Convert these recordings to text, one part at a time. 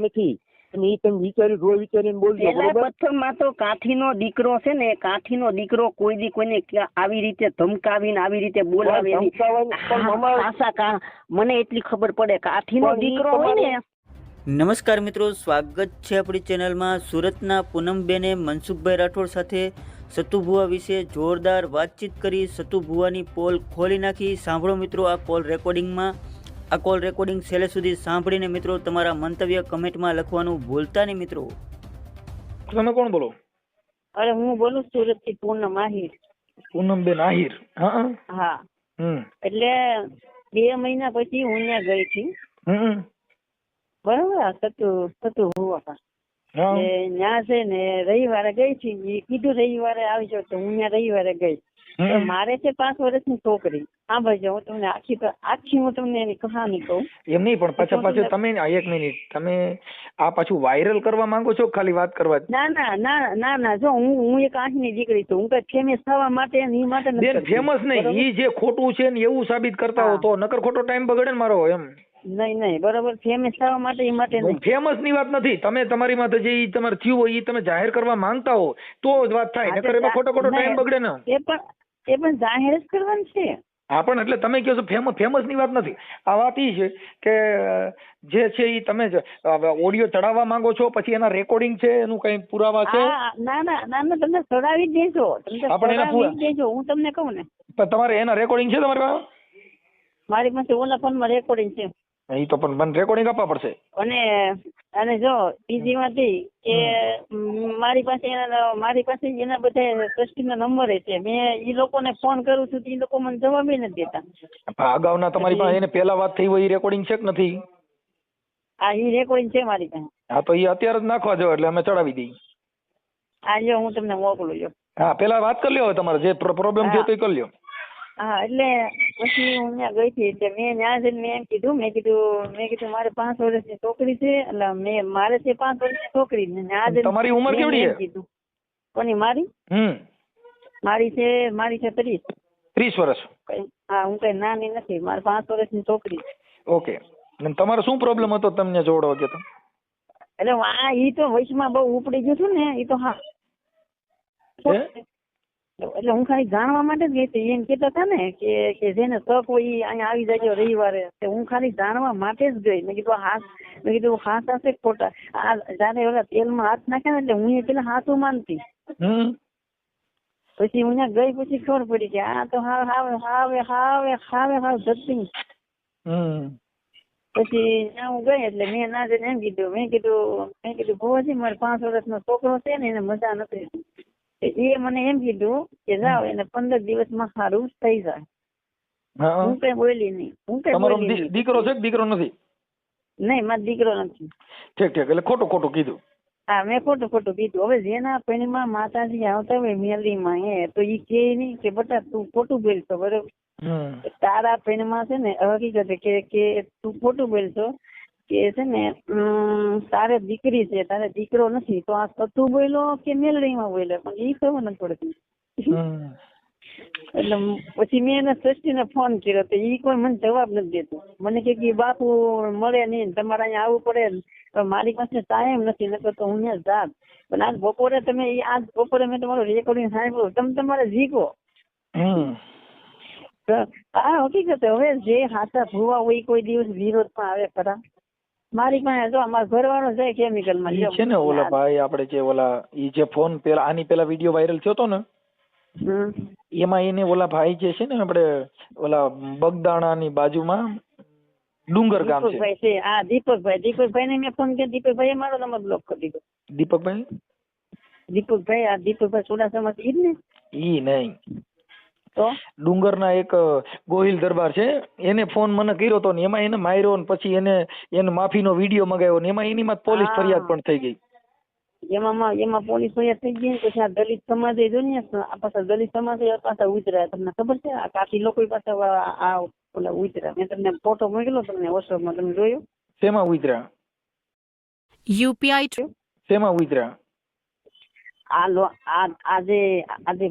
નથી. તમે તમે વિચારી રોય વિચારીને બોલજો બરોબર? પ્રથમમાં તો કાઠીનો દીકરો છે ને કાઠીનો દીકરો કોઈ દી કોઈને આવી રીતે ધમકાવીને આવી રીતે બોલાવે મને એટલી ખબર પડે. કાઠીનો દીકરો હોય ને નમસ્કાર મિત્રો સ્વાગત છે આપણી ચેનલમાં સુરતના પૂનમબેને મનસુખભાઈ રાઠોડ સાથે સતુભુવા વિશે જોરદાર વાતચીત કરી. સતુભુવાની પોલ ખોલી નાખી. સાંભળો મિત્રો આ કોલ રેકોર્ડિંગમાં આ કોલ રેકોર્ડિંગ છેલ્લે સુધી સાંભળીને મિત્રો તમારા મંતવ્ય કમેન્ટમાં લખવાનું ભૂલતા નહીં મિત્રો. તમે કોણ બોલો? અરે હું બોલું સુરતથી પૂનમ આહિર પૂનમબેન આહિર. હા હા. હમ. એટલે બે મહિના પછી હું ત્યાં ગઈ હતી. હમ બરોબર સતુ સતુ હોવા હા. ત્યાં છે ને રવિવારે ગઈ હતી. કીધું રવિવારે આવી જાવ તો હું ત્યાં રવિવારે ગઈ. મારે છે પાંચ વર્ષની છોકરી. હા ભાઈ હું તમને આખી આખી હું તમને એની કહાની કહું. એમ નહીં પણ પાછા પાછું તમે એક મિનિટ. તમે આ પાછું વાયરલ કરવા માંગો છો ખાલી વાત કરવા ના ના ના ના ના જો હું હું એક આંખની દીકરી છું. હું કઈ ફેમસ થવા માટે ને માટે બેન ફેમસ નહીં? ઈ જે ખોટું છે ને એવું સાબિત કરતા હો તો નકર ખોટો ટાઈમ બગડે ને મારો એમ. નહીં નહીં બરાબર. ફેમસ થવા માટે એ માટે નહીં. ફેમસની વાત નથી. તમે તમારી માથે જે તમારે થયું હોય એ તમે જાહેર કરવા માંગતા હો તો જ વાત થાય. નકર એમાં ખોટો ખોટો ટાઈમ બગડે ને. એ પણ એ પણ જાહેર જ કરવાનું છે. હા પણ એટલે તમે કહો છો ફેમસ ફેમસની વાત નથી. આ વાત એ છે કે જે છે એ તમે ઓડિયો ચડાવવા માંગો છો પછી એના રેકોર્ડિંગ છે એનું કઈ પુરાવા છે? ના ના ના ના તમને ચડાવી જ દેજો. તમને એના દેજો હું તમને કહું ને. તમારે એના રેકોર્ડિંગ છે તમારી પાસે? મારી પાસે ઓલા ફોનમાં રેકોર્ડિંગ છે. ઈ તો પણ મને રેકોર્ડિંગ આપવા પડશે. અને અને જો બીજી વાત કે મારી પાસે મારી પાસે એના બધા ટ્રસ્ટીના નંબર છે. મેં ઈ લોકોને ફોન કરું છું એ લોકો મને જવાબ નથી દેતા. અગાઉના તમારી પાસે એને પેલા વાત થઈ હોય એ રેકોર્ડિંગ છે કે નથી? આ એ રેકોર્ડિંગ છે મારી પાસે. હા તો એ અત્યારે જ નાખવા જો એટલે અમે ચડાવી દઈએ. આ જો હું તમને મોકલું જો હા પેલા વાત કરી લ્યો તમારે. જે પ્રોબ્લેમ છે તો એ કરી લ્યો. હા એટલે પછી હું ત્યાં ગઈ હતી એટલે મેં ત્યાં જઈને મેં એમ કીધું મેં કીધું મેં કીધું મારે પાંચ વર્ષની છોકરી છે એટલે મેં મારે છે પાંચ વર્ષની છોકરી ને ત્યાં જઈને તમારી ઉંમર કેવડી છે? કીધું. કોની મારી? હમ. મારી છે મારી છે ત્રીસ. ત્રીસ વર્ષ. હા હું કઈ નાની નથી મારે પાંચ વર્ષની છોકરી ઓકે. અને તમારો શું પ્રોબ્લેમ હતો તમને જોડો તો? એટલે આ ઈ તો વયસમાં બહુ ઉપડી ગયું હતું ને ઈ તો હે? એટલે હું ખાલી જાણવા માટે જ ગઈ હતી. એમ કેતા હતા ને કે કે જેને તક હોય એ અહીંયા આવી જાય રવિવારે. તે હું ખાલી જાણવા માટે જ ગઈ. મેં કીધું હાથ મેં કીધું હાથ હશે ખોટા. આ જયારે ઓલા તેલમાં હાથ નાખે ને એટલે હું એ પેલા હાથું માનતી પછી હું ત્યાં ગઈ પછી ખબર પડી કે આ તો હાવ હાવે હાવે હાવે હાવે હાવ જતી. પછી ત્યાં હું ગઈ એટલે મેં ના જઈને એમ કીધું. મેં કીધું મેં કીધું ભુવાજી મારે પાંચ વર્ષનો છોકરો છે ને એને મજા નથી. એ મને એમ કીધું કે જાઓ એને પંદર દિવસમાં સારું થઈ જાય. હા કઈ બોલી નહીં હું કઈ બોલી દીકરો છે દીકરો નથી? નહીં મારો દીકરો નથી. ઠીક ઠીક એટલે ખોટું ખોટું કીધું. હા મેં ખોટું ખોટું કીધું. હવે જેના પૈણીમાં માતાજી આવતા હોય મેલીમાં એ તો એ કે નહીં કે બટા તું ખોટું બોલતો બરોબર? તારા પૈણીમાં છે ને હકીકત કે કે તું ખોટું બોલશો કે છે ને તારે દીકરી છે તારે દીકરો નથી તો આ સતું બોલ્યો કે મેલડીમાં બોલ્યો? પણ એ ખબર નથી પડતી. એટલે પછી મેં એના સૃષ્ટિને ફોન કર્યો તો ઈ કોઈ મને જવાબ નથી દેતો. મને કે કે બાપુ મળે નહીં તમારે અહીંયા આવવું પડે પણ મારી પાસે ટાઈમ નથી નકર તો હું ત્યાં જાત. પણ આજ બપોરે તમે આજ બપોરે મેં તમારું રેકોર્ડિંગ સાંભળ્યું તમે તમારે જીકો આ હકીકત હવે જે હાથા ભૂવા હોય કોઈ દિવસ વિરોધમાં આવે ખરા. મારી પાસે જો અમારા ઘરવાળો છે કેમિકલમાં છે ને ઓલા ભાઈ આપણે જે ઓલા ઈ જે ફોન પેલા આની પેલા વીડિયો વાયરલ થયો તો ને? એમાં એને ઓલા ભાઈ જે છે ને આપણે ઓલા બગદાણાની બાજુમાં ડુંગર ગામ છે. દીપકભાઈ છે. હા દીપકભાઈ. દીપકભાઈ ને મેં ફોન કર્યો. દીપકભાઈ મારો નંબર બ્લોક કરી દીધો. દીપકભાઈ? દીપકભાઈ આ દીપકભાઈ ચુડાસમાથી ઈ જ ને? ઈ નહીં. ડુંગરના એક ગોહિલ દરબાર છે. એને ફોન મને કર્યો તો ને એમાં એને માર્યો ને પછી એને એને માફીનો વીડિયો મગાવ્યો ને એમાં એની માં પોલીસ ફરિયાદ પણ થઈ ગઈ. એમાં એમાં પોલીસ ફરિયાદ થઈ ગઈ પછી આ દલિત સમાજે જો ને આ પાછા દલિત સમાજે પાછા ઉતર્યા. તમને ખબર છે? આ કાકી લોકો પાસે આ ઓલા ઉતર્યા. મેં તમને ફોટો મોકલ્યો તમને વોટ્સઅપમાં તમે જોયો? શેમાં ઉતર્યા? યુપીઆઈ શેમાં ઉતર્યા? આ લો આ આજે આજે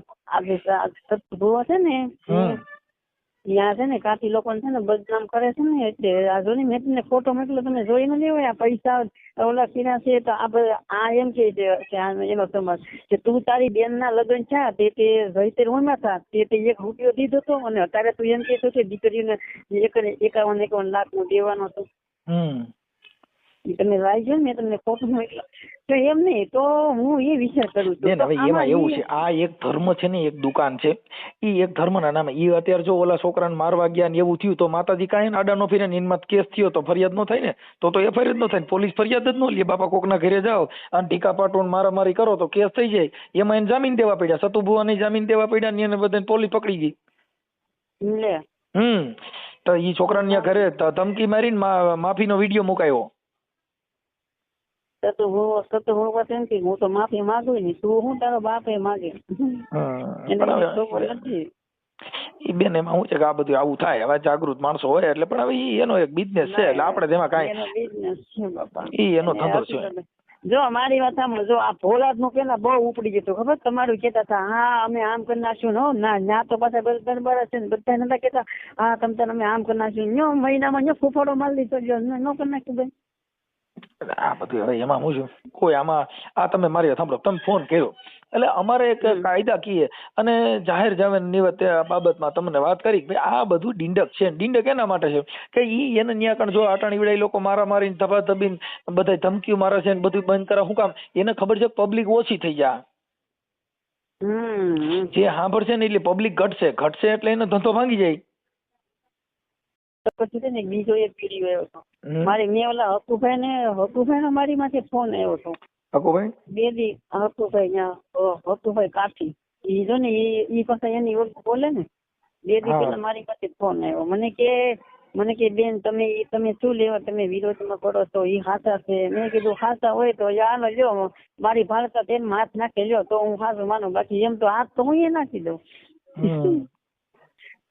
સતભુવા છે ને ત્યાં છે ને કાઠી લોકોને છે ને બદનામ કરે છે ને એટલે આ જો મેં તમને ફોટો મોકલો તમે જોઈ ન હોય આ પૈસા. ઓલા કિના છે તો આ આ એમ કે છે એનો સમાજ કે તું તારી બેન ના લગ્ન છે તે તે જયતેર હોમાં થા તે તે એક રૂપિયો દીધો હતો અને અત્યારે તું એમ કહેતો કે દીકરીને એક એકાવન એકાવન લાખનું દેવાનો હતો હમ. તમે લાવી ને તમને ખોટું તો એમ નહીં તો હું એ વિચાર કરું છું. હવે એમાં એવું છે આ એક ધર્મ છે ને એક દુકાન છે. એ એક ધર્મના નામે એ અત્યારે જો ઓલા છોકરાને મારવા ગયા ને એવું થયું તો માતાજી કાંઈ આડા નો ફીરે નિનમત કેસ થયો તો ફરિયાદ નો થાય ને? તો તો એફઆઈઆર જ નો થાય ને પોલીસ ફરિયાદ જ નો લે બાપા કોકના ઘરે જાઓ અને ટીકા પાટો મારા મારામારી કરો તો કેસ થઈ જાય. એમાં એને જામીન દેવા પડ્યા સતુભુવાને જામીન દેવા પડ્યા ને એને બધાને પોલીસ પકડી ગઈ. હમ. તો એ છોકરાને ઘરે ધમકી મારીને માફીનો વીડિયો મુકાયો. તો તું હું તો તું હું એમ કે હું તો માફી માંગુ ને તું હું તારો બાપે માગે? ખબર હવે નથી. ઈ બેન એમાં શું છે કે આ બધું આવું થાય? હવે જાગૃત માણસો હોય એટલે પણ હવે ઈ એનો એક બિઝનેસ છે. એટલે આપણે તેમાં કાંઈ ઈ એનો ધંધો છે. જો મારી વાત સાંભળો જો આ ભોલાદનું પેલા બહુ ઉપડી જતું ખબર? તમારું કેતા હતા હા અમે આમ કરી નાખ્યું ને. ના ના તો પાછા બરાબર છે બધા નતા કેતા હા તમ અમે આમ કરી નાખ્યું ન્યો મહિનામાં ન્યો ફૂફાડો મારી લીધો જો ન કરી નાખ્યું ભાઈ. આ બધું હવે એમાં હું છું કોઈ આમાં આ તમે મારી સાંભળો તમે ફોન કર્યો. એટલે અમારે એક કાયદા કીએ અને જાહેર જામીન નિવત બાબતમાં તમને વાત કરી કે આ બધું ડીંડક છે. ડીંડક એના માટે છે કે ઈ એને ન્યાકણ જો આટાણી વિડાઈ લોકો મારા મારીને ધબા ધબીને બધા ધમકીઓ મારે છે ને બધું બંધ કરે શું કામ? એને ખબર છે પબ્લિક ઓછી થઈ જાય. જે સાંભળશે ને એટલે પબ્લિક ઘટશે. ઘટશે એટલે એનો ધંધો ભાંગી જાય. તો પછી છે ને બીજો એક પીડી આવ્યો હતો. મારી મેં ઓલા હકુભાઈ ને હકુભાઈ નો મારી માથે ફોન આવ્યો હતો. હકુભાઈ? બે દી હકુભાઈ ત્યાં હકુભાઈ કાઠી. ઈ જો ને ઈ પાછા એની ઓળખ બોલે ને બે દી. પેલા મારી પાસે ફોન આવ્યો. મને કે મને કે બેન તમે ઈ તમે શું લેવા તમે વિરોધમાં કરો છો? ઈ હાથા છે. મેં કીધું હાથા હોય તો યાર લ્યો મારી ભારતા તેમ હાથ નાખી લ્યો તો હું હાચું માનું. બાકી એમ તો હાથ તો હું એ નાખી દઉં.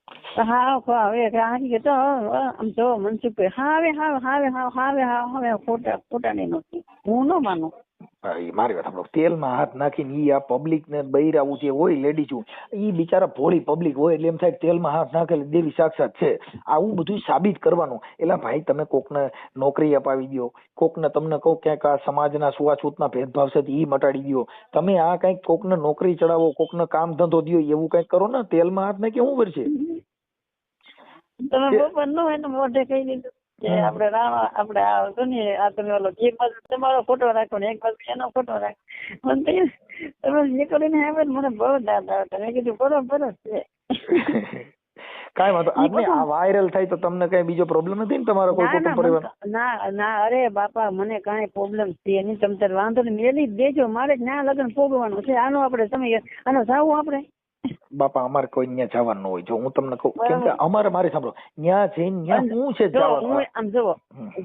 હમ. તો હા હવે હારી કે તો આમ જો મનસુખભાઈ હાવે હાવે હાવે, હાવ હાવે, હાવ હવે ખોટા ખોટા નહીં નથી હું ન માનું ઈ મારી વાત સાંભળો. તેલમાં હાથ નાખીને ઈ આ પબ્લિક ને બૈરાવું જે હોય લેડીઝ ઈ બિચારા ભોળી પબ્લિક હોય એટલે એમ થાય કે તેલમાં હાથ નાખે એટલે દેવી સાક્ષાત છે. આવું બધું સાબિત કરવાનું. એટલે ભાઈ તમે કોકને નોકરી અપાવી દો કોકને તમને કહો ક્યાંક આ સમાજના સુવાછૂતના ભેદભાવ છે ઈ મટાડી દો તમે આ કંઈક કોકને નોકરી ચડાવો કોકને કામ ધંધો દો એવું કંઈક કરો ને તેલમાં હાથ નાખે શું કરશે? તમે બપોર નો મોઢે કહી દીધું. કે આપણે રામા આપણે આ હતો ને આ તમે ઓલો એક બાજુ તમારો ફોટો રાખો ને એક બાજુ એનો ફોટો રાખો. મને તમે નીકળીને આવે મને બહુ દાદ આવતા મેં કીધું બરોબર છે. કાઈ વાંધો ઈ આ વાયરલ થાય તો તમને કઈ બીજો પ્રોબ્લેમ નથી ને તમારો કોઈ ના ના કુટુંબ પરિવાર ના ના અરે બાપા મને કાંઈ પ્રોબ્લેમ છે નહીં તમે તાર વાંધો નહીં. મેલી દેજો મારે જ ના લગ્ન ભોગવાનું છે. આનો આપણે તમે આનો જાવું આપણે. બાપા અમારે કોઈ ન્યા જવાનું હોય. જો હું તમને કહું કેમ કે અમારે મારી સાંભળો ન્યા જઈને ન્યા હું છે જવાનું હું આમ જો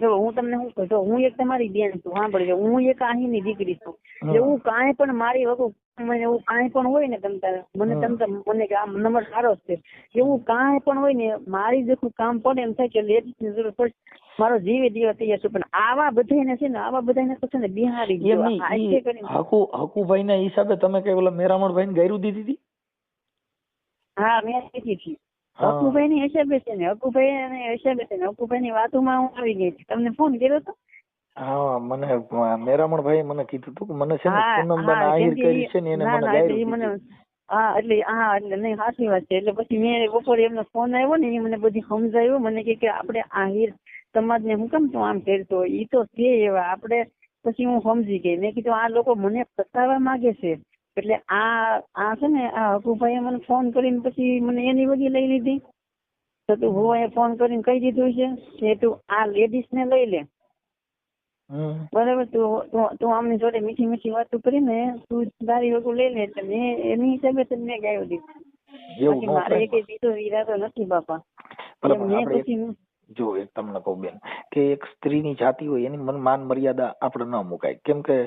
જો હું તમને શું કહું હું એક તમારી બેન છું સાંભળજો. હું એક અહીંની દીકરી છું. એટલે હું કાંઈ પણ મારી વગર મને એવું કાંઈ પણ હોય ને તમ તારે મને. તમ મને કે આ નંબર સારો છે. એવું કાંઈ પણ હોય ને મારી જેટલું કામ પડે એમ થાય કે લેડીઝની જરૂર પડે. મારો જીવે જીવા તૈયાર છે પણ આવા બધાને છે ને આવા બધાને તો છે ને બિહારી હકુ હકુભાઈ ના હિસાબે તમે કઈ ઓલા મેરામણ ભાઈ ને ગયરું દીધી હતી હા મેં કીધી હતી. અકુભાઈ હકુભાઈ ની હિસાબે છે ને હકુભાઈ અને હિસાબે છે ને હકુભાઈ ની વાતોમાં હું આવી ગઈ હતી. તમને ફોન કર્યો હતો? હા મને મેરામણ ભાઈ મને કીધું હતું કે મને છે ને પૂનમબેન આહિર કરી છે ને એને મને ગાયરું હા એટલે હા એટલે નહીં સાચી વાત છે. એટલે પછી મેં બપોરે એમનો ફોન આવ્યો ને એ મને બધી સમજાયું. મને કે કે આપણે આહિર સમાજને હું કેમ તું આમ કરતો? ઈ તો છે એવા. આપણે પછી હું સમજી ગઈ. મેં કીધું આ લોકો મને ફસાવવા માંગે છે. એટલે આ આ છે ને આ હકુભાઈએ મને ફોન કરીને પછી મને એની વગી લઈ લીધી. તો તું ભુવાએ ફોન કરીને કહી દીધું છે કે તું આ લેડીઝ ને લઈ લે. બરાબર? તું તું આમની જોડે મીઠી મીઠી વાતો કરીને તું તારી વગર લઈ લે એટલે મેં એની હિસાબે તને મેં ગાયો દીધું. બાકી મારે. એક બીજો ઈરાદો નથી બાપા. મેં પછી મેં- જો એક તમને કહું બેન કે એક સ્ત્રીની જાતિ હોય એની મન માન મર્યાદા આપણે ન મુકાય. કેમ કે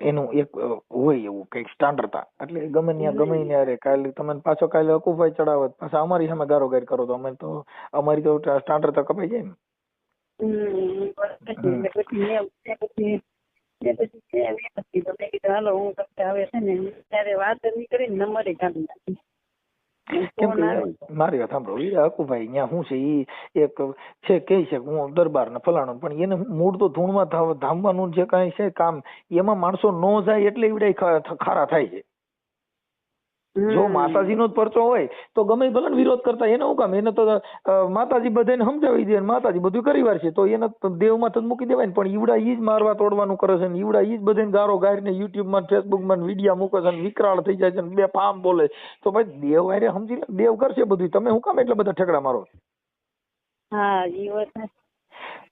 એનું એક હોય એવું કંઈક સ્ટાન્ડર્ડતા. એટલે ગમે ત્યાં ગમે ત્યાં રે કાલે તમે પાછો કાલે હકુભાઈ ચડાવત પાછા અમારી સામે ગારો ગાર કરો તો અમે તો અમારી તો સ્ટાન્ડર્ડતા કપાઈ જાય ને. પછી હાલો હું તમને આવે છે ને ત્યારે વાત નહીં કરીને નંબરે કાઢી નાખી મારી વાત સાંભળો ઈ હકુભાઈ અહીંયા શું છે ઈ એક છે કે છે હું દરબાર ને ફલાણું પણ એને મૂળ તો ધૂણમાં ધામવાનું જે કાંઈ છે કામ એમાં માણસો નો જાય એટલે એવડે ખારા થાય છે. જો. માતાજીનો જ પરચો હોય તો ગમે ભલે વિરોધ કરતા એને શું કામ? એને તો માતાજી બધાને સમજાવી દે માતાજી બધું કરી વાર છે તો એને દેવમાં તો મૂકી દેવાય ને પણ ઈવડા ઈ જ મારવા તોડવાનું કરે છે ને ઈવડા ઈ જ બધાને ગારો ગારીને યુટ્યુબમાં ફેસબુકમાં વિડીયા મૂકે છે ને વિકરાળ થઈ જાય છે ને બે ફામ બોલે. તો ભાઈ દેવ આરે સમજી લે દેવ કરશે બધું તમે શું કામ એટલા બધા ઠેકડા મારો હા ઈ વાત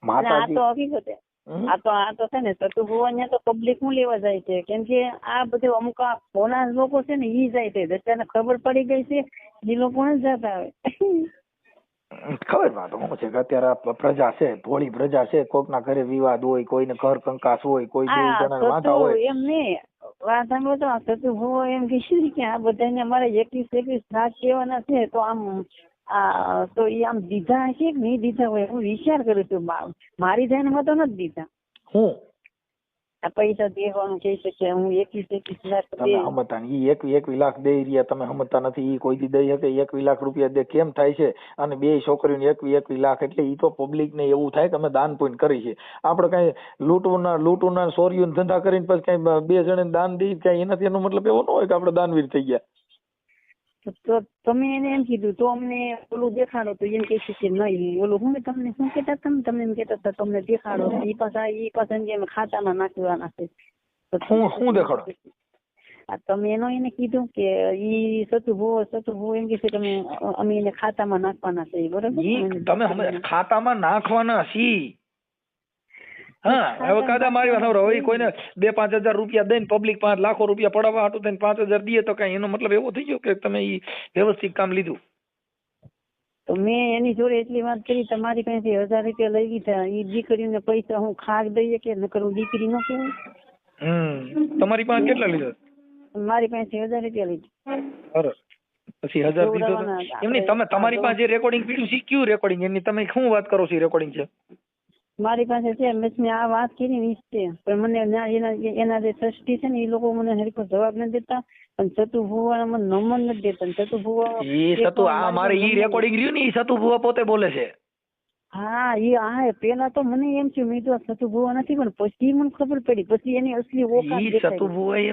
માતાજી? આ તો આ તો છે ને સતુ ભુવન તો પબ્લિક હું લેવા જાય છે. કેમ કે આ બધું અમુક આ ભોળા લોકો છે ને ઈ જાય છે. દશાને ખબર પડી ગઈ છે એ લોકો જ જતા આવે ખબરમાં તો શું છે કે અત્યારે પ્રજા છે ભોળી પ્રજા છે કોક ના ઘરે વિવાદ હોય કોઈને ઘર કંકાસ હોય કોઈ જણા વાંધા હોય. એમ નહીં. વાત સાંભળો તો સતુ ભુવો એમ કે આ બધાને અમારે એકવીસ એકવીસ લાખ કહેવાના છે તો આમ તો એ આમ દીધા હશે કે નહીં દીધા હોય હું વિચાર કરું છું મારી ધ્યાનમાં તો નથી દીધા. હું? પૈસા દેવાનું કહી શકે હું એકવીસ એકવીસ લાખ તમે સમજતા ઈ એકવી એકવી લાખ દઈ રહ્યા તમે સમજતા નથી ઈ કોઈ દી દઈ શકે એકવી લાખ રૂપિયા દે કેમ થાય છે? અને બે છોકરીઓને એકવી એકવી લાખ એટલે ઈ તો પબ્લિક ને એવું થાય કે અમે દાન પુણ્ય કરી છે. આપણે કઈ લૂંટવાના લૂંટવાના ચોરીઓના ધંધા કરીને પછી કઈ બે જણે દાન દઈ કઈ એનાથી એનો મતલબ એવો ન હોય કે આપણે દાનવીર થઈ ગયા. તો- તમે એને એમ કીધું તો અમને ઓલું દેખાડો. તો એમ કે છે કે નહીં. ઓલું હું તમને શું કેતા તમે તમને એમ કેતા હતા તમને દેખાડો. એ પાછા એ પાછા એમ કે ખાતામાં નાખવાના છે. શું શું દેખાડો? તમે એનો એને કીધું કે ઈ સતુ ભો સતુ ભો એમ કે છે તમે અમે એને ખાતામાં નાખવાના છે બરોબર? તમે ખાતામાં નાખવાના છી હા હવે કાદા મારી વાત હવે કોઈને બે પાંચ હજાર રૂપિયા દઈને પબ્લિક પાંચ લાખો રૂપિયા પડાવવા હાટું થઈને પાંચ હજાર દઈએ તો કઈ એનો મતલબ એવો થઈ ગયો કે તમે ઈ વ્યવસ્થિત કામ લીધું? તો મેં એની જોડે એટલી વાત કરી તમારી પાસેથી હજાર રૂપિયા લઈ લીધા. એ દીકરીને પૈસા હું ખાક દઈએ કે નકર હું દીકરી ન કહેવાય. હમ તમારી પાસે કેટલા લીધા? મારી પાસે હજાર રૂપિયા લીધા. સરસ. પછી હજાર દીધો તો જોવડાવવાના એમ નહીં તમે તમારી પાસે રેકોર્ડિંગ પીડ્યું કયું રેકોર્ડિંગ એની તમે શું વાત કરો છો રેકોર્ડિંગ છે? મારી પાસે છે મેં મેં આ વાત કરી છે પણ મને એના એના જે ટ્રસ્ટી છે ને એ લોકો મને હરખો જવાબ નથી દેતા પણ સતુ ભુવા મને નંબર નથી દેતા ચતુભુવા સતુ ભુવા ઈ સતુ આ મારે ઈ રેકોર્ડિંગ રહ્યું ને ઈ સતુ ભુવા પોતે બોલે છે. હા એ હા પેલા તો મને એમ થયું મેં તો સતુ ભુવા નથી પણ પછી મને ખબર પડી. પછી એની અસલી ઓકાત ઈ દેખાઈ સતુ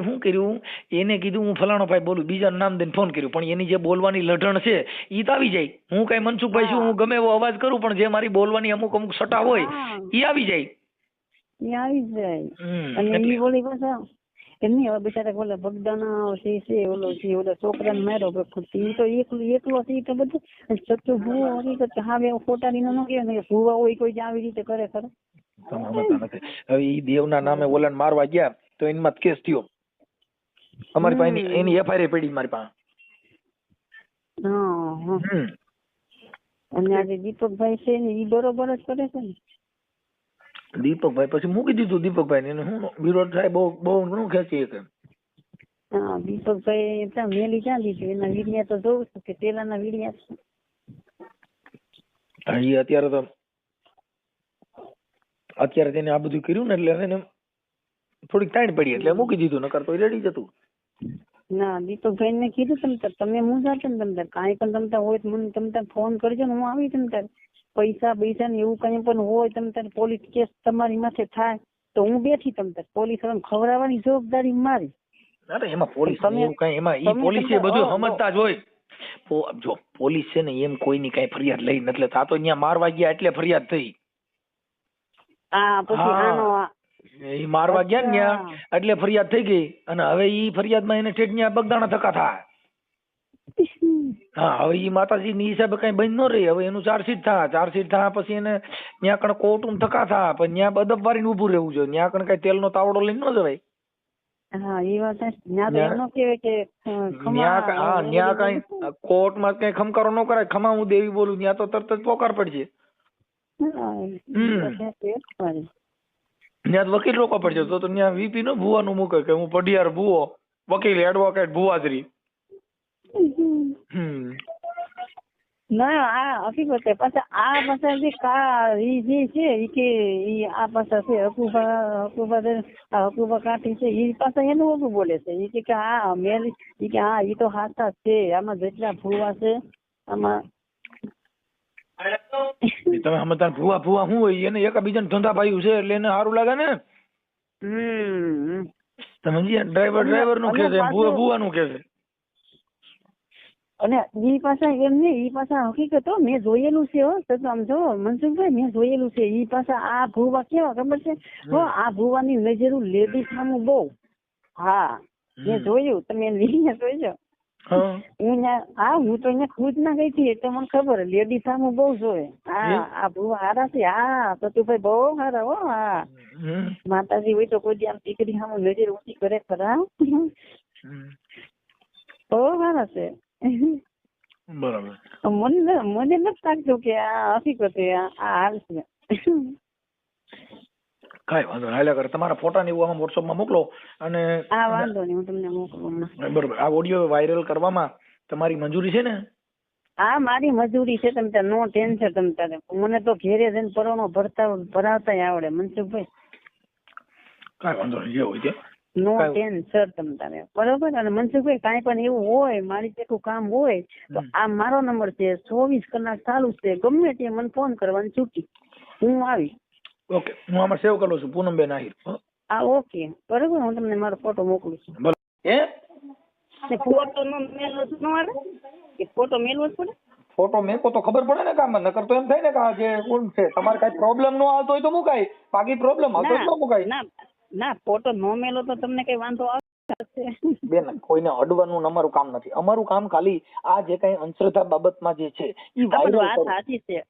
શું કર્યું? એને કીધું હું ફલાણો ભાઈ બોલું બીજા નામ દઈને ફોન કર્યું પણ એની જે બોલવાની લઢણ છે ઈ તો આવી જાય. હું કઈ મનસુખભાઈ છું હું ગમે એવો અવાજ કરું પણ જે મારી બોલવાની અમુક અમુક સટા હોય એ ઈ આવી જાય. એ આવી જાય. અને ઈ બોલી પાછા એમ નહીં હવે બિચારા ઓલા ભગદાના છે છે ઓલો છે ઓલા છોકરાને માર્યો પ્રકૃતિ તો એકલો એકલો છે તો બધું. સચ્ચો ભૂવો હકીકત છે. હા ખોટા ની નો ને કે ભૂવા હોય કોઈ જે આવી રીતે કરે ખરે. હવે ઈ દેવના નામે ઓલાને મારવા ગયા તો એનમાં કેસ થયો. અમારી પાસે એની- એફઆઈઆર પડી મારી પાસે. અને આજે દીપકભાઈ છે ને ઈ બરોબર જ કરે છે ને. દીપકભાઈ પછી મૂકી દીધું દીપકભાઈ ને શું વિરોધ થાય બહુ બહુ ઘણું ખેંચી એક હા દીપકભાઈ ત્યાં મેલી ક્યાં દીધું એના વીડિયા તો જોઉં છું કે પેલાના વીડિયા હા, અત્યારે તો અત્યારે તેને આ બધું કર્યું ને એટલે એને થોડીક તાણ પડી એટલે મૂકી દીધું નકર તો રેડી જતું. ના દીપકભાઈ ને કીધું તમ તમે તમે મૂંઝાતો ને તમ તાર. કાંઈ પણ તમતા હોય તો મને તમ તાર ફોન કરજો ને હું આવી તમ તાર. પૈસા પૈસા ને એવું કઈ પણ હોય તમે તાર પોલીસ કેસ તમારી માથે થાય તો હું બેઠી તમે તાર. પોલીસ વાળાને ખવડાવવાની જવાબદારી મારી. અરે એમાં પોલીસ એવું કઈ એમાં ઈ પોલીસ બધું સમજતા જ હોય. જો પોલીસ છે ને એમ કોઈની કઈ ફરિયાદ લઈ નથી લેતા. તો અહીંયા મારવા ગયા એટલે ફરિયાદ થઈ. આ પછી આનો એ મારવા ગયા ને ત્યાં એટલે ફરિયાદ થઈ ગઈ. અને હવે ઈ ફરિયાદમાં એને ઠેઠ બગદાણા થકા થાય. હા હવે ઈ માતાજી ની હિસાબે કઈ બંધ ન રહી. હવે એનું ચાર્જશીટ થા. ચાર્જશીટ થા પછી એને ત્યાં કણ કોર્ટમાં થકા થા પણ ત્યાં અદબ વારીને ઊભું રહેવું જોઈએ. ત્યાં કણ કઈ તેલનો તાવડો લઈને ન જવાય. હા એ વાત ન્યા તો એમ કહેવાય કે ન્યા હા ન્યા કઈ કોર્ટમાં કઈ ખમકારો ન કરાય. ખમા હું દેવી બોલું ત્યાં તો તરત જ પોકાર પડશે. તો વકીલ રોકવા પડશે. તો તો ત્યાં વીપી નો ભુવાનું મૂકે કે હું પઢિયાર ભુવો વકીલ એડવોકેટ ભુવાજરી. ના આ હકીકત છે પાછા આ પાછા જે કા ઈ જે છે ઈ કે ઈ આ પાછા છે હકુબા હકુબા આ હકુબા કાઠી છે ઈ પાછા એનું ઓછું બોલે છે. ઈ કે આ મેલ ઈ કે હા ઈ તો હાથા છે આમાં જેટલા ભૂવા છે આમાં તમે સમજતા ભૂવા ભૂવા શું હોય? એને એકબીજાને ધંધા ભાઈ છે એટલે એને સારું લાગે ને? હમ. તમે ડ્રાઈવર ડ્રાઈવરનું કે છે ભૂવા ભૂવા નું કે છે? અને ઈ પાછા એમ ને ઈ પાછા હકીકત મેં જોયેલું છે હો તો આમ જો મનસુખભાઈ મેં જોયેલું છે. ઈ પાછા આ ભૂવા કેવા ખબર છે? હો આ ભૂવાની નજરું લેડીઝ નામું બહુ. હા મેં જોયું તમે લીને જોઈજો હા. હું હા તો અહીંયા ખુદ ના ગઈ હતી એટલે મને ખબર લેડી સામું બહુ જોવે. હા આ ભૂવા હારા છે. હા સતુભાઈ બહુ હારા હો હા. માતાજી હોય તો કોઈ આમ દીકરી સામું નજર ઊંચી કરે ખરા. બહુ હારા છે. બરાબર. મને મને નથી લાગતું કે આ હકીકત છે આ હાલ છે. કાંઈ વાંધો નહીં. હાલ્યા કરે. તમારા ફોટા ને એવું આમાં વોટ્સઅપમાં મોકલો અને આ વાંધો નહીં હું તમને મોકલું બરાબર. આ ઓડિયો વાયરલ કરવામાં તમારી મંજૂરી છે ને? હા મારી મજૂરી છે. તમે ત્યાં નો ટેન્શન તમે તારે મને તો ઘેરે જઈને પરવાનો ભરતા ભરાવતા આવડે. મનસુખભાઈ. કાંઈ વાંધો નહીં. જે હોય તે. નો કાંઈ- તમ તમે. બરોબર? અને મનસુખભાઈ કાંઈ પણ એવું હોય મારી જેટલું કામ હોય તો આ મારો નંબર છે ચોવીસ કલાક ચાલુ છે. ગમે તે મને ફોન કરવાની છૂટી. હું આવી. ઓકે હું આમાં સેવ કરું છું પૂનમબેન આહિર. આ ઓકે બરોબર? હું તમને મારો ફોટો મોકલું છું. હે? ને ફોટો નો મેલવો જ ન આવે કે ફોટો મેલવો જ પડે? ફોટો મેકો તો ખબર પડે ને કામ નકર તો એમ થાય ને કે આ જે કોણ છે તમારે કઈ પ્રોબ્લેમ નો આવતો હોય તો મુકાય. બાકી પ્રોબ્લેમ આવતો તો મુકાય. ના. ના ફોટો નો મેલો તો તમને કઈ વાંધો આવશે. બેન કોઈને અડવાનું અમારું કામ નથી. અમારું કામ ખાલી આ જે કઈ અંશ્રદ્ધા બાબતમાં જે છે ઈ વાયરલ સાચી છે.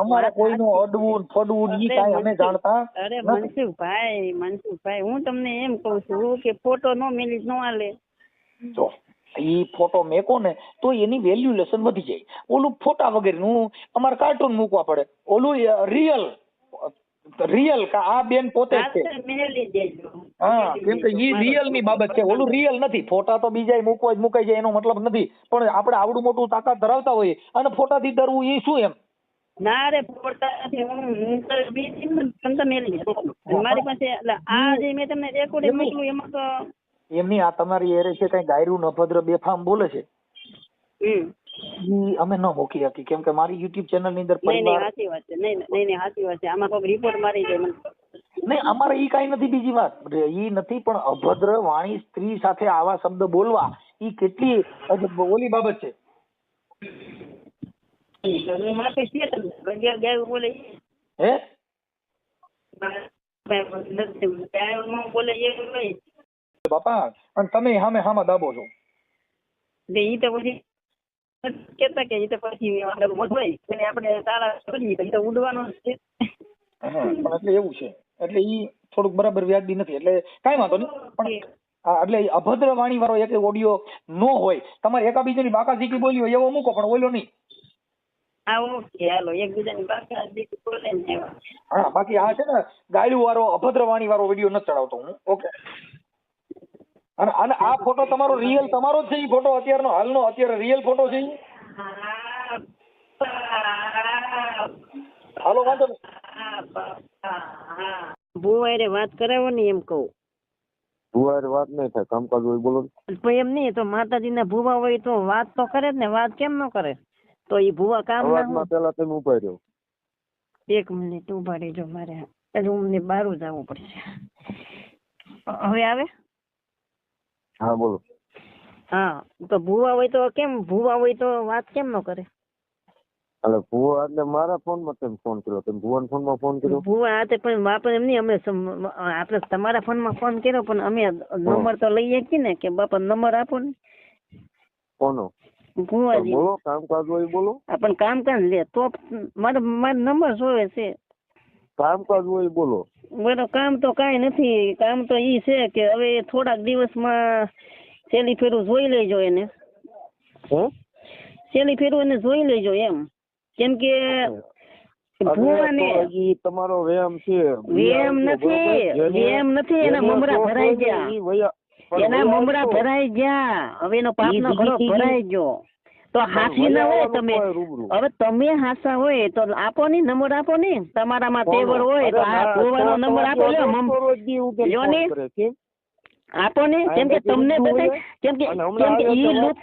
અમારે કોઈનું અડવું ફડવું ઈ કાઈ અમે જાણતા અરે. મનસુખભાઈ મનસુખભાઈ હું તમને એમ કઉ છું કે ફોટો નો મેલી નો આલે. જો ઈ ફોટો મેકો ને તો એની વેલ્યુલેશન વધી જાય. ઓલું ફોટા વગેરેનું અમારે કાર્ટૂન મૂકવા પડે. ઓલું રિયલ રિયલ આ બેન પોતે છે. હા કેમ કે ઈ રિયલની બાબત છે. ઓલું રિયલ નથી. ફોટા તો બીજા મૂકવા જ મુકાઈ જાય એનો મતલબ નથી. પણ આપણે આવડું મોટું તાકાત ધરાવતા હોઈએ. અને ફોટા થી ડરવું એ શું એમ? ના રે ફોટા હું તો મેલી મારી પાસે આ જે મેં તમને રેકોર્ડિંગ મોકલું એમાં તો એમની આ તમારી એરે છે કઈ ગાયરું નભદ્ર બેફામ બોલે છે? હમ. ઈ અમે ન મૂકી હતી કેમ કે મારી YouTube ચેનલની અંદર નહીં નહીં સાચી વાત છે. નહીં નહીં નહીં સાચી વાત છે. આમાં કોઈ રિપોર્ટ મારી જાય મને. નહીં અમારે ઈ કાઈ નથી બીજી વાત. ઈ નથી પણ અભદ્ર વાણી સ્ત્રી સાથે આવા શબ્દ બોલવા ઈ કેટલી ઓલી બાબત છે. હું? બાપા અને તમે સામે સામે દાબો છો. ઈ તો પછી કેતા કે એ તો પછી આપણે મોઢું આપણે તારા કરીએ તો ઈ તો ઉડવાનો છે. પણ એટલે એવું છે. એટલે ઈ થોડુંક બરાબર વ્યાજબી નથી. એટલે કાંઈ વાંધો નહીં. પણ હા, એટલે અભદ્ર વાણી વાળો એક ઓડિયો નો હોય. તમારે એકાબીજાની બાકા ઝીકી બોલી હોય એવો મૂકો પણ બોલ્યો નહીં. હા ઓકે હાલો એકબીજાની બાકા દીકરી બોલે ને હા બાકી આ છે ને ગાયલું વાળો અભદ્ર વાણી વાળો વીડિયો નથી ચડાવતો હું. ઓકે. અને અને આ ફોટો તમારો રિયલ તમારો જ છે એ ફોટો અત્યારનો હાલનો અત્યારે રિયલ ફોટો છે હાલો વાંધો ભુવારે વાત કરાવો ને એમ કહું. ફુવારે વાત નહીં થાય કામકાજ હોય બોલો. પણ એમ નહીં તો માતાજીના ભુવા હોય તો વાત તો કરે જ ને વાત કેમ ન કરે? તો એ ભુવા કામ ના અવાજમાં પેલા તમે ઊભા રહ્યો એક મિનિટ ઊભા રહેજો મારે. રૂમની બહાર જવું પડશે. હવે આવે? હા બોલો. હા તો ભુવા હોય તો કેમ ભુવા હોય તો વાત કેમ ન કરે? એટલે ભુવા એટલે મારા ફોનમાં કેમ ફોન કર્યો? તમે ભુવન ફોનમાં ફોન કર્યો? ભુવા હાથે પણ આપણે એમ નહીં અમે આપણે તમારા ફોનમાં ફોન કર્યો પણ અમે નંબર તો લઈએ છીએ ને કે બાપા નંબર આપો ને. કોનો? ભુવાજી. બોલો કામકાજ હોય બોલો. આપણ કામ કામ લે તો મારે મારો નંબર જોવે છે. કામકાજ હોય બોલો. બરો કામ તો કાંઈ નથી કામ તો ઈ છે કે હવે થોડાક દિવસમાં સેલી ફેરું જોઈ લેજો એને. હે? છેલ્લી ફેરું એને જોઈ લેજો એમ. કેમ કે તમારો વ્યાયામ છે. વ્યાયામ નથી વ્યાયામ નથી એના મમરા ભરાઈ ગયા. એના મમરા ભરાઈ ગયા. હવે એનો પાપનો ઘડો ભરાઈ ગયો. તો હાથી ના હોય તમે. હવે તમે હાસા હોય તો આપો ને નંબર આપો ને. તમારામાં તેવર હોય તો આ ગોવાનો નંબર આપો લ્યો ને. આપો ને કેમ કે તમને હોય. કેમ કે કેમ કે ઈ લૂપ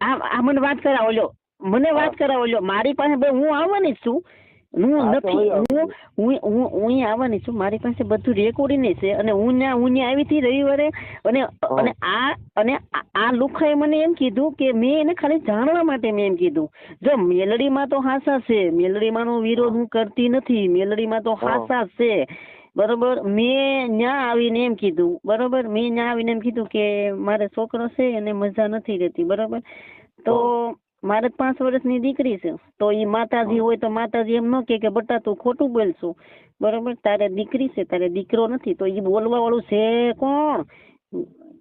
આ મને વાત કરાવો લ્યો. મને વાત કરાવો લ્યો. મારી પાસે હું આવવાની જ છું. હું નથી હું હું હું આવવાની છું. મારી પાસે બધું રેકોર્ડિંગ છે અને હું ત્યાં હું ત્યાં આવી હતી રવિવારે અને અને આ અને આ- આ લુખાએ મને એમ કીધું કે મેં એને ખાલી જાણવા માટે મેં એમ કીધું. જો મેલડીમાં તો હાસા છે મેલડીમાંનો વિરોધ હું કરતી નથી મેલડીમાં તો હાસા છે. બરોબર? મેં ન્યા આવીને એમ કીધું બરોબર? મેં ન્યા આવીને એમ કીધું કે મારે છોકરો છે અને મજા નથી રહેતી બરોબર? તો મારે પાંચ વર્ષની દીકરી છે. તો ઈ માતાજી હોય તો માતાજી એમ ન કે કે બટા તું ખોટું બોલશું. બરોબર? તારે દીકરી છે તારે દીકરો નથી. તો એ બોલવા વાળું છે કોણ?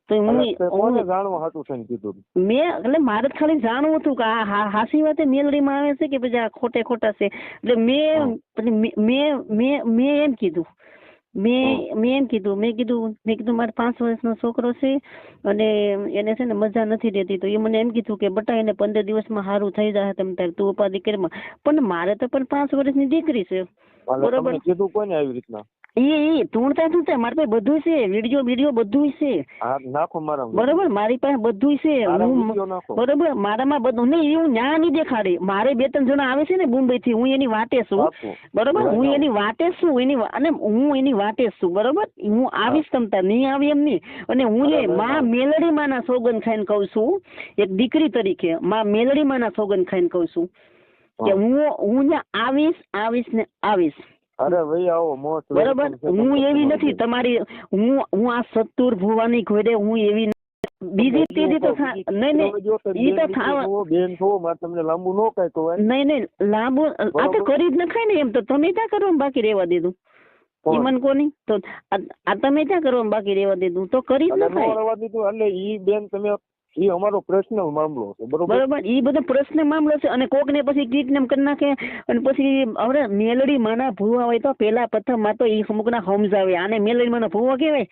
તો હું મેં એટલે મારે ખાલી જાણવું હતું કે આ હાસી વાતે મેલડીમાં આવે છે કે પછી આ ખોટે ખોટા છે? એટલે મેં મેં મેં મેં એમ કીધું. મેં મેં એમ કીધું મેં કીધું મેં કીધું મારે પાંચ વર્ષનો છોકરો છે અને એને છે ને મજા નથી રહેતી. તો એ મને એમ કીધું કે બટા એને પંદર દિવસમાં સારું થઈ જાય તમે તારે તું ઉપાધિ કરીમાં. પણ મારે તો પણ પાંચ વર્ષની દીકરી છે. બરોબર. કીધું કોને આવી રીતના? એ એ તુણતા તુણતા મારી પાસે બધું છે. વીડિયો વીડિયો બધું છે. નાખો મારા બરોબર? મારી પાસે બધું છે. બરોબર? મારામાં બધું નહીં હું ન્યા નહીં દેખાડી. મારે બે ત્રણ જણા આવે છે ને મુંબઈ થી હું એની વાટે છું. બરોબર? હું એની વાટે છું. એની અને હું એની વાટે જ છું. બરોબર? હું આવીશ તમતા નહીં આવી એમ નહીં. અને હું એ. માં મેલડી માના સોગન ખાઈને કહું છું એક દીકરી તરીકે માં મેલડી માના સોગન ખાઈને કહું છું કે હું. હું ત્યાં આવીશ આવીશ ને આવીશ. અરે ભાઈ આવો મોસ્ટ બરોબર? હું એવી નથી તમારી હું હું આ સત્તુર ભુવાની ઘોડે હું એવી બીજી ત્રીજી તો નહીં નહીં ઈ તો થાવા બેન છો મારે તમને લાંબુ નો કઈ કહેવાય. નહીં નહીં લાંબુ આ તો કરી જ નખાય ને એમ તો તમે ક્યાં કરવા બાકી રહેવા દીધું? ઈ મન કોની? તો આ તમે ક્યાં કરો બાકી રહેવા દીધું? તો કરી જ નખાય. રહેવા દીધું એટલે ઈ બેન તમે ઈ અમારો પર્સનલ મામલો છે, બરોબર? બરોબર. એ બધો પ્રશ્ન મામલો છે અને કોક ને પછી કિડનેપ કરી નાખે અને પછી હવે મેલડી માના ભૂવા હોય તો પેલા પ્રથમમાં તો એ અમુક ના સમજાવે આને મેલડી માના ભૂવા કહેવાય?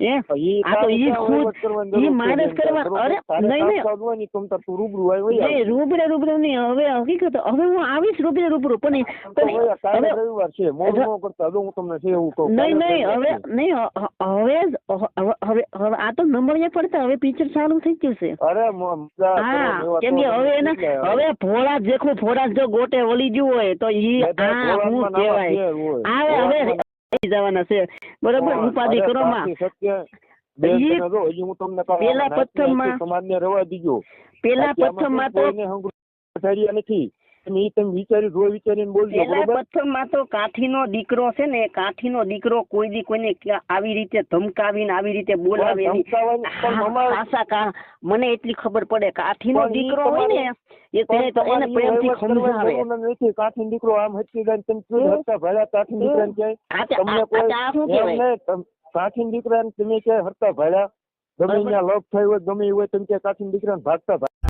હે આ તો ઈ ખુદ ઈ જરૂર છે મારે જ બેન? કરવા અરે નહીં નહીં. તમ તાર તું રૂબરૂ આવી નહીં રૂબરૂ રૂબરૂ નહીં હવે હકીકત હવે હું આવીશ રૂબરૂ રૂબરૂ પણ પણ હવે રવિવાર છે મોડું કરતા હું તમને છે એવું કહું નહીં નહીં હવે નહીં હ- હ- હવે હવે હવે હવે આ તો નંબર એ પડતા હવે પિક્ચર ચાલુ થઈ ગયું છે. અરે હા કેમ કે હવે એના હવે. ભોળા જેખું ફોડા જો ગોટે વળી ગયું હોય તો ઈ આ હું કહેવાય. હવે થઈ જવાના છે. બરોબર? ઉપાધિ કરો માં પેલા રવા દીજો પેલા પ્રથમમાં તો નથી. તમે તમે વિચારી જો વિચારીને બોલજો બરોબર? પ્રથમમાં તો કાઠીનો દીકરો છે ને કાઠીનો દીકરો કોઈ દી કોઈને આવી રીતે ધમકાવીને આવી રીતે બોલાવે કા મને એટલી ખબર પડે કાઠીનો દીકરો હોય ને એ તેને તો એને પ્રેમથી સમજાવે. નથી કાઠીનો દીકરો આમ હચકી જાય ને તમે શું હતા દીકરાને ક્યાંય? આ તે- તમને કોઈ કહેવાય? નહીં, તમ- કે હરતા ભાડ્યા ગમે ત્યાં લપ થયો હોય ગમે એવું હોય તમે કે કાઠી દીકરાને ભાગતા